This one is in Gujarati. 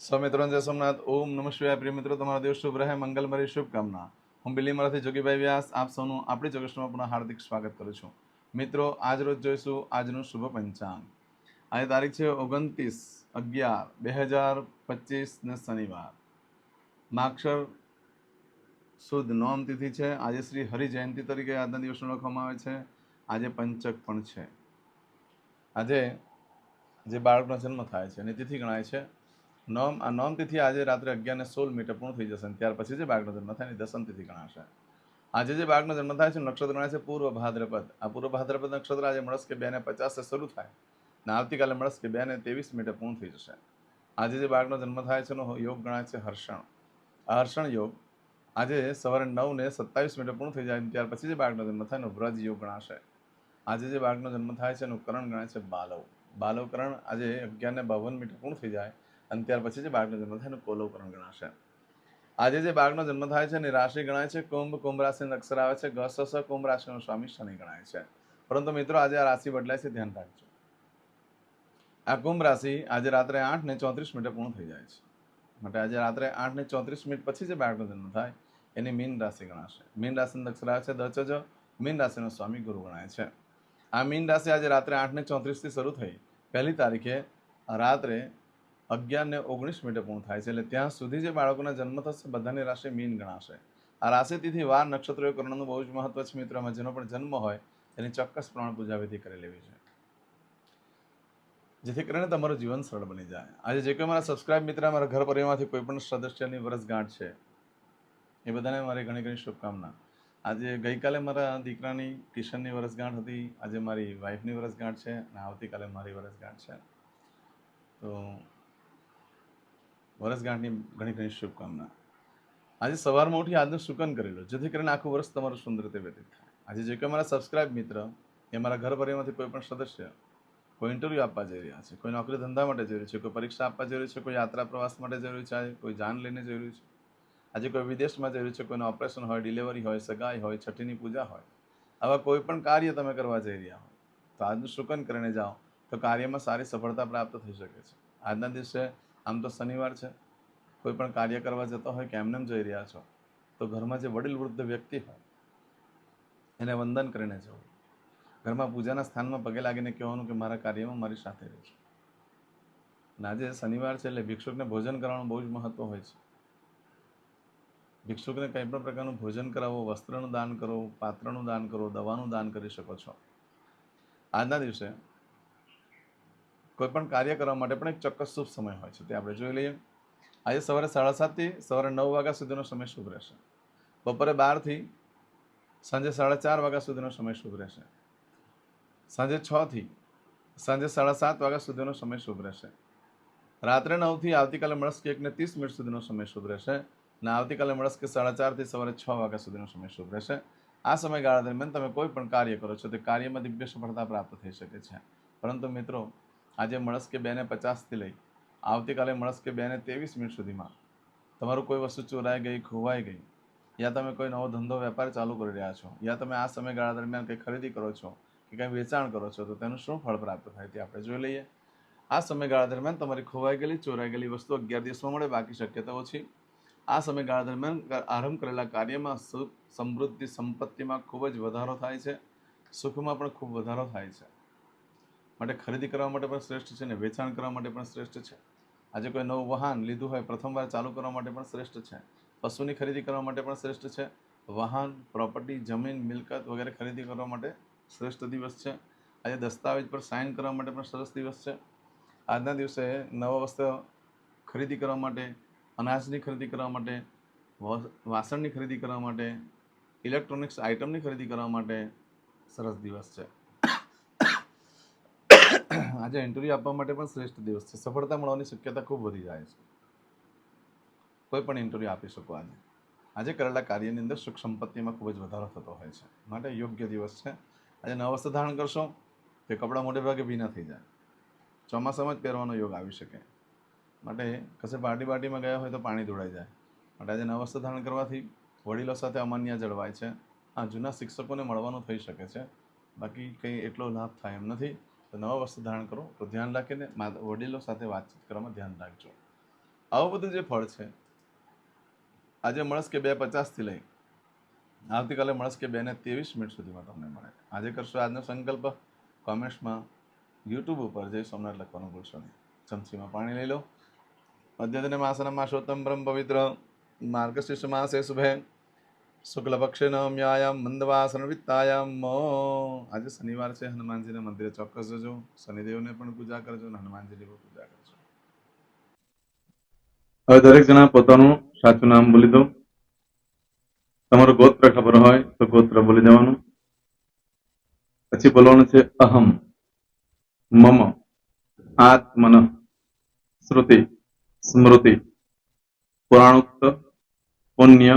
સ્વમિત્રોન જય સોમનાથ, ઓમ નમઃ પ્રિય મિત્રો, તમારો દિવસ શુભ રહે મંગલમરી શુભકામના. હું બિલીમરાથી જોગીભાઈ વ્યાસ, આપ સૌનું આપણી જોગેશમાં પુનઃ હાર્દિક સ્વાગત કરું છું. મિત્રો, આજ રોજ જોઈશું આજનું શુભ પંચાંગ. આજે તારીખ છે ઓગણત્રીસ અગિયાર બે હજાર પચીસ ને શનિવાર. માક્ષર શુદ્ધ નોમ તિથિ છે. આજે શ્રી હરિ જયંતિ તરીકે આજના દિવસને ઓળખવામાં આવે છે. આજે પંચક પણ છે. આજે જે બાળકનો જન્મ થાય છે અને તિથિ ગણાય છે. નોમ આ નોમ તિથિ આજે રાત્રે અગિયારને સોળ મિનિટે પૂર્ણ થઈ જશે ત્યાર પછી જે બાળકનો જન્મ થાય એની દસમ તિથિ ગણાશે. આજે જે બાળકનો જન્મ થાય છે, નક્ષત્ર ગણાય છે પૂર્વ ભાદ્રપદ. આ પૂર્વ ભાદ્રપદ નક્ષત્ર આજે મળસ કે બે ને પચાસે શરૂ થાય અને આવતીકાલે મળસ કે બે ને ત્રેવીસ મિનિટે પૂર્ણ થઈ જશે. આજે જે બાળકનો જન્મ થાય છે એનો યોગ ગણાય છે હર્ષણ. આ હર્ષણ યોગ આજે સવારે નવ ને સત્તાવીસ મિનિટે પૂર્ણ થઈ જાય ત્યાર પછી જે બાળકનો જન્મ થાય એનો વ્રજ યોગ ગણાશે. આજે જે બાળકનો જન્મ થાય છે એનું કરણ ગણાય છે બાલવ. બાલવકરણ આજે અગિયાર ને બાવન મિનિટે પૂર્ણ થઈ જાય અને ત્યાર પછી જે બાળકનો જન્મ થાય, એનું કોલવકરણ ગણાશે. આજે જે બાળકનો જન્મ થાય છે, એની રાશિ ગણાય છે, કુંભ કુંભ રાશિનો અક્ષર આવે છે સ સ, કુંભ રાશિનો સ્વામી શનિ ગણાય છે. પરંતુ મિત્રો, આજે આ રાશિ બદલાય છે, ધ્યાન રાખજો. આ કુંભ રાશિ આજે રાત્રે આઠ ને ચોત્રીસ મિનિટે પૂર્ણ થઈ જાય છે. માટે આજે રાત્રે આઠ ને ચોત્રીસ મિનિટ પછી જે બાળકનો જન્મ થાય, એની મીન રાશિ ગણાશે. મીન રાશિનો અક્ષર આવે છે દચજ મીન રાશિનો સ્વામી ગુરુ ગણાય છે. આ મીન રાશિ આજે રાત્રે આઠ ને ચોત્રીસથી શરૂ થઈ, પહેલી તારીખે રાત્રે અગિયાર ને ઓગણીસ મિનિટે પૂર્ણ થાય છે. એટલે ત્યાં સુધી જે બાળકોના જન્મ થશે, બધાની રાશિ મીન ગણાશે. આ રાશિ તિથિ વાર, નક્ષત્રો, કરણનું બહુ જ મહત્વ છે મિત્રોમાં જેનો પણ જન્મ હોય, એની ચોક્કસ પ્રમાણે પૂજાવિધિ કરી લેવી છે. જેથી કરીને તમારું જીવન સરળ બની જાય. આજે જે કોઈ મારા સબસ્ક્રાઇબ મિત્ર, મારા ઘર પરિવારમાંથી કોઈ પણ સદસ્યની વરસગાંઠ છે, એ બધાને મારી ઘણી ઘણી શુભકામના. આજે ગઈકાલે મારા દીકરાની કિશનની વરસગાંઠ હતી. આજે મારી વાઈફની વરસગાંઠ છે અને આવતીકાલે મારી વરસગાંઠ છે. તો વર્ષગાંઠની ઘણી ઘણી શુભકામના. આજે સવારમાં ઉઠી આજનું શુકન કરી લો, જેથી કરીને આખું વર્ષ તમારું સુંદર રીતે વ્યતીત થાય. આજે જે કોઈ મારા સબસ્ક્રાઇબ મિત્ર, એ મારા ઘર પરિવારમાંથી કોઈ પણ સદસ્ય, કોઈ ઇન્ટરવ્યૂ આપવા જઈ રહ્યા છે, કોઈ નોકરી ધંધા માટે જઈ રહ્યું છે, કોઈ પરીક્ષા આપવા જઈ રહ્યું છે, કોઈ યાત્રા પ્રવાસ માટે જઈ રહ્યું છે કોઈ જાન લઈને જઈ રહ્યું છે, આજે કોઈ વિદેશમાં જઈ રહ્યું છે, કોઈનું ઓપરેશન હોય ડિલિવરી હોય, સગાઈ હોય, છઠ્ઠીની પૂજા હોય, આવા કોઈ પણ કાર્ય તમે કરવા જઈ રહ્યા હોય, તો આજનું શુકન કરીને જાઓ, તો કાર્યમાં સારી સફળતા પ્રાપ્ત થઈ શકે છે. આજના દિવસે આમ તો શનિવાર છે. કોઈ પણ કાર્ય કરવા જતો હોય કે એમને જઈ રહ્યા છો, તો ઘરમાં જે વડીલ વૃદ્ધ વ્યક્તિ હોય, એને વંદન કરીને જવું. ઘરમાં પૂજાના સ્થાનમાં પગે લાગીને કહેવાનું કે મારા કાર્યમાં મારી સાથે રહેજો અને આજે શનિવાર છે એટલે ભિક્ષુકને ભોજન કરવાનું બહુ જ મહત્વ હોય છે. ભિક્ષુકને કંઈ પણ પ્રકારનું ભોજન કરાવો, વસ્ત્રનું દાન કરો, પાત્રનું દાન કરો, દવાનું દાન કરી શકો છો. આજના દિવસે કોઈ પણ કાર્ય કરવા માટે પણ એક ચોક્કસ શુભ સમય હોય છે. તે આપણે જોઈ લઈએ. આજે સવારે સાડા સાતથી સવારે નવ વાગ્યા સુધીનો સમય શુભ રહેશે. બપોરે બારથી સાંજે સાડા ચાર વાગ્યા સુધીનો સમય શુભ રહેશે. સાંજે છથી સાંજે સાડા સાત વાગ્યા સુધીનો સમય શુભ રહેશે. રાત્રે નવથી આવતીકાલે મળસ્કે એકને ત્રીસ મિનિટ સુધીનો સમય શુભ રહેશે અને આવતીકાલે મળસ્કે સાડા ચારથી સવારે છ વાગ્યા સુધીનો સમય શુભ રહેશે. આ સમયગાળા દરમિયાન તમે કોઈ પણ કાર્ય કરો છો તે કાર્યમાં દિવ્ય સફળતા પ્રાપ્ત થઈ શકે છે. પરંતુ મિત્રો આજે મળસ્કે બે ને પચાસથી લઈ. આવતીકાલે મળસ્કે બે ને ત્રેવીસ મિનિટ સુધીમાં. તમારું કોઈ વસ્તુ ચોરાઈ ગઈ, ખોવાઈ ગઈ, યા તમે કોઈ નવો ધંધો, વેપાર ચાલુ કરી રહ્યા છો, યા તમે આ સમયગાળા દરમિયાન કંઈ ખરીદી કરો છો, કે કંઈ વેચાણ કરો છો, તો તેનું શું ફળ પ્રાપ્ત થાય તે આપણે જોઈ લઈએ. આ સમયગાળા દરમિયાન તમારી ખોવાઈ ગયેલી, ચોરાઈ ગયેલી વસ્તુ અગિયાર દિવસમાં મળે, બાકી શક્યતા ઓછી. આ સમયગાળા દરમિયાન આરંભ કરેલા કાર્યમાં સુખ, સમૃદ્ધિ, સંપત્તિમાં ખૂબ જ વધારો થાય છે. સુખમાં પણ ખૂબ વધારો થાય છે. માટે ખરીદી કરવા માટે પણ શ્રેષ્ઠ છે ને વેચાણ કરવા માટે પણ શ્રેષ્ઠ છે? આજે કોઈ નવું વાહન લીધું હોય, પ્રથમવાર ચાલુ કરવા માટે પણ શ્રેષ્ઠ છે? પશુની ખરીદી કરવા માટે પણ શ્રેષ્ઠ છે? વાહન પ્રોપર્ટી જમીન, મિલકત વગેરે ખરીદી કરવા માટે શ્રેષ્ઠ દિવસ છે? આજે દસ્તાવેજ પર સાઇન કરવા માટે પણ સરસ દિવસ છે? આજના દિવસે નવા વસ્ત્ર ખરીદી કરવા માટે, અનાજની ખરીદી કરવા માટે વાસણની ખરીદી કરવા માટે ઇલેક્ટ્રોનિક્સ આઇટમની ખરીદી કરવા માટે સરસ દિવસ છે. આજે ઇન્ટરવ્યૂ આપવા માટે પણ શ્રેષ્ઠ દિવસ છે. સફળતા મળવાની શક્યતા ખૂબ વધી જાય છે. કોઈ પણ ઇન્ટરવ્યૂ આપી શકો આજે. આજે કરેલા કાર્યની અંદર સુખ સંપત્તિમાં ખૂબ જ વધારો થતો હોય છે. માટે યોગ્ય દિવસ છે. આજે નવ વસ્ત્ર ધારણ કરશો તે કપડાં મોટે ભાગે ભીના થઈ જાય. ચોમાસામાં જ પહેરવાનો યોગ આવી શકે. માટે કશે પાર્ટી પાર્ટીમાં ગયા હોય તો પાણી ધોળાઈ જાય. માટે આજે નવ વસ્ત્ર ધારણ કરવાથી વડીલો સાથે અમાન્ય જળવાય છે. આ જૂના શિક્ષકોને મળવાનું થઈ શકે છે. બાકી કંઈ એટલો લાભ થાય એમ નથી. તો નવા વસ્ત્ર ધારણ કરો, તો ધ્યાન રાખીને વડીલો સાથે વાતચીત કરવામાં ધ્યાન રાખજો. આવું બધું જે ફળ છે, આજે મળસ કે બે પચાસથી લઈ, આવતીકાલે મળસ કે બે ને ત્રેવીસ મિનિટ સુધીમાં તમને મળે. આજે કરશો આજનો સંકલ્પ, કોમેન્ટ્સમાં, યુટ્યુબ ઉપર જય સોમનાથ લખવાનું ભૂલશો નહીં. ચમચીમાં પાણી લઈ લો. અદ્યતને માસના માસોત્તમ બ્રહ્મ પવિત્ર માર્ગશીર્ષ માસે શુભે. શુક્લ પક્ષે મંદવાસન વિત્તાયામ આજે શનિવાર છે હનુમાનજીના મંદિરે ચોક્કસ જજો શનિદેવને પણ પૂજા કરજો અને હનુમાનજીની પણ પૂજા કરજો હવે દરેક જણા પોતાનું સાચું નામ બોલી દો. તમારું ગોત્ર ખબર હોય તો ગોત્ર બોલી દેવાનું. પછી બોલવાનું છે અહમ, મમ, આત્મન, શ્રુતિ, સ્મૃતિ, પુરાણોક્ત, પુણ્ય